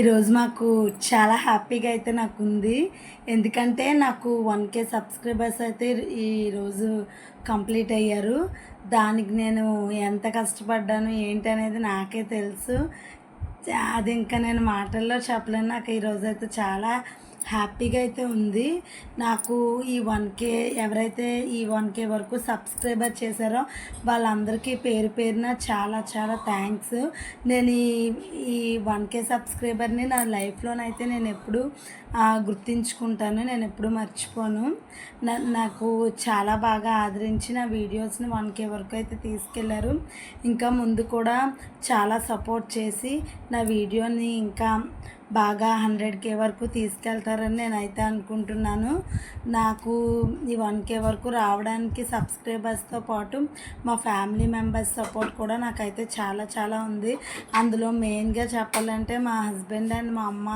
ఈరోజు మాకు చాలా హ్యాపీగా అయితే నాకు ఉంది ఎందుకంటే నాకు వన్ కే సబ్స్క్రైబర్స్ అయితే ఈరోజు కంప్లీట్ అయ్యారు. దానికి నేను ఎంత కష్టపడ్డాను ఏంటి అనేది నాకే తెలుసు. అది ఇంకా నేను మాటల్లో చెప్పలేను. నాకు ఈరోజు అయితే చాలా హ్యాపీగా అయితే ఉంది. నాకు ఈ వన్ కే ఎవరైతే ఈ వన్ కే వరకు సబ్స్క్రైబర్ చేశారో వాళ్ళందరికీ పేరు పేరున చాలా చాలా థ్యాంక్స్. నేను ఈ ఈ వన్ కే సబ్స్క్రైబర్ని నా లైఫ్లోనైతే నేను ఎప్పుడు గుర్తించుకుంటాను. నేను ఎప్పుడు మర్చిపోను. నా నాకు చాలా బాగా ఆదరించి నా వీడియోస్ని వన్ కే వరకు అయితే తీసుకెళ్ళారు. ఇంకా ముందు కూడా చాలా సపోర్ట్ చేసి నా వీడియోని ఇంకా బాగా హండ్రెడ్ కే వరకు తీసుకెళ్తారని నేనైతే అనుకుంటున్నాను. నాకు ఈ వన్ కే వరకు రావడానికి సబ్స్క్రైబర్స్తో పాటు మా ఫ్యామిలీ మెంబర్స్ సపోర్ట్ కూడా నాకైతే చాలా చాలా ఉంది. అందులో మెయిన్గా చెప్పాలంటే మా హస్బెండ్ అండ్ మా అమ్మ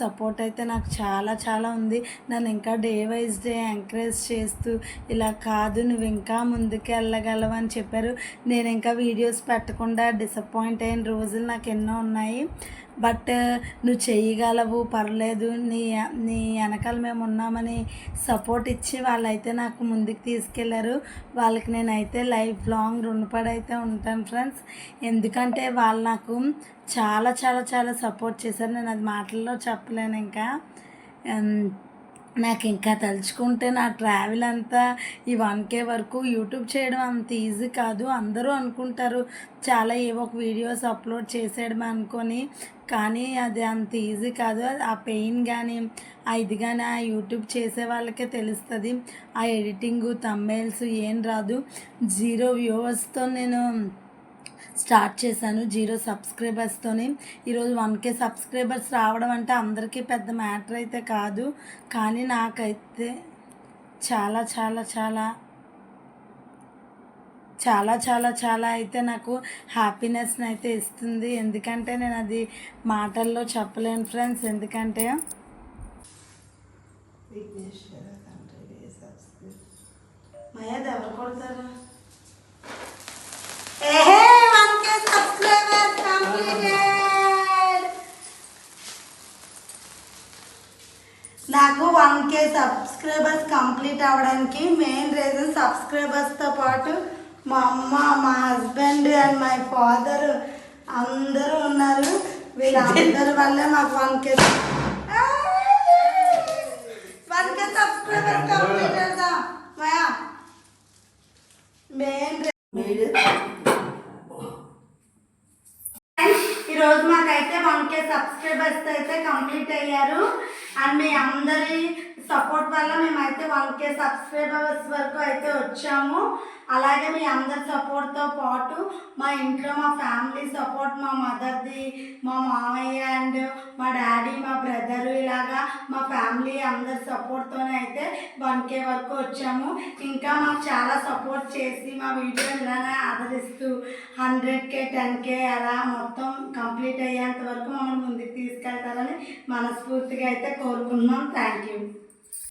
సపోర్ట్ అయితే నాకు చాలా చాలా ఉంది. నన్ను ఇంకా డే వైజ్ డే ఎంకరేజ్ చేస్తూ ఇలా కాదు నువ్వు ఇంకా ముందుకు వెళ్ళగలవు అని చెప్పారు. నేను ఇంకా వీడియోస్ పెట్టకుండా డిసప్పాయింట్ అయిన రోజులు నాకు ఎన్నో ఉన్నాయి. బట్ నువ్వు చేయగలవు పర్లేదు. నీ నీ వెనకాల మేము ఉన్నామని సపోర్ట్ ఇచ్చి వాళ్ళైతే నాకు ముందుకు తీసుకెళ్ళారు వాళ్ళకి నేనైతే లైఫ్ లాంగ్ రుణపడైతే ఉంటాను ఫ్రెండ్స్ ఎందుకంటే వాళ్ళు నాకు చాలా చాలా చాలా సపోర్ట్ చేశారు. నేను అది మాటల్లో చెప్పలేను ఇంకా. నాకు ఇంకా తలుచుకుంటే నా ట్రావెల్ అంతా ఈ వన్ కే వరకు యూట్యూబ్ చేయడం అంత ఈజీ కాదు. అందరూ అనుకుంటారు చాలా ఏవో ఒక వీడియోస్ అప్లోడ్ చేసేయడం అనుకొని కానీ అది అంత ఈజీ కాదు. ఆ పెయిన్ కానీ ఆ ఇది కానీ ఆ యూట్యూబ్ చేసే వాళ్ళకే తెలుస్తుంది. ఆ ఎడిటింగు తమ్మేల్స్ ఏం రాదు. జీరో వ్యూవర్స్తో నేను స్టార్ట్ చేశాను జీరో సబ్స్క్రైబర్స్తోని ఈరోజు వన్ కే సబ్స్క్రైబర్స్ రావడం అంటే అందరికీ పెద్ద మ్యాటర్ అయితే కాదు. కానీ నాకైతే చాలా చాలా చాలా చాలా చాలా చాలా అయితే నాకు హ్యాపీనెస్ని అయితే ఇస్తుంది. ఎందుకంటే నేను అది మాటల్లో చెప్పలేను ఫ్రెండ్స్ ఎందుకంటే మయాది ఎవరు కొడతారా? నాకు వన్ కే సబ్స్క్రైబర్స్ కంప్లీట్ అవ్వడానికి మెయిన్ రీజన్ సబ్స్క్రైబర్స్తో పాటు మా అమ్మ మా హస్బెండ్ అండ్ మై ఫాదర్ అందరూ ఉన్నారు. వీళ్ళందరి వల్లే మాకు one K one K subscribers complete అవుతా మాయా మెయిన్ ఈరోజు మాకైతే వన్ కే సబ్స్క్రైబర్స్ అయితే కంప్లీట్ అయ్యారు. అండ్ మీ అందరి సపోర్ట్ వల్ల మేమైతే వన్ కే సబ్స్క్రైబర్స్ వరకు అయితే వచ్చాము. అలాగే మీ అందరి సపోర్ట్తో పాటు మా ఇంట్లో మా ఫ్యామిలీ సపోర్ట్ మా మదర్ది మా మామయ్య అండ్ మా డాడీ మా బ్రదరు ఇలాగా మా ఫ్యామిలీ అందరి సపోర్ట్తోనే అయితే వన్ కే వరకు వచ్చాము. ఇంకా మాకు చాలా సపోర్ట్ చేసి మా వీడియో ఇలానే ఆదరిస్తూ హండ్రెడ్ కే టెన్ కే అలా మొత్తం కంప్లీట్ అయ్యేంత వరకు మమ్మల్ని ముందుకు తీసుకెళ్తారని మనస్ఫూర్తిగా అయితే కోరుకుంటున్నాం. Thank you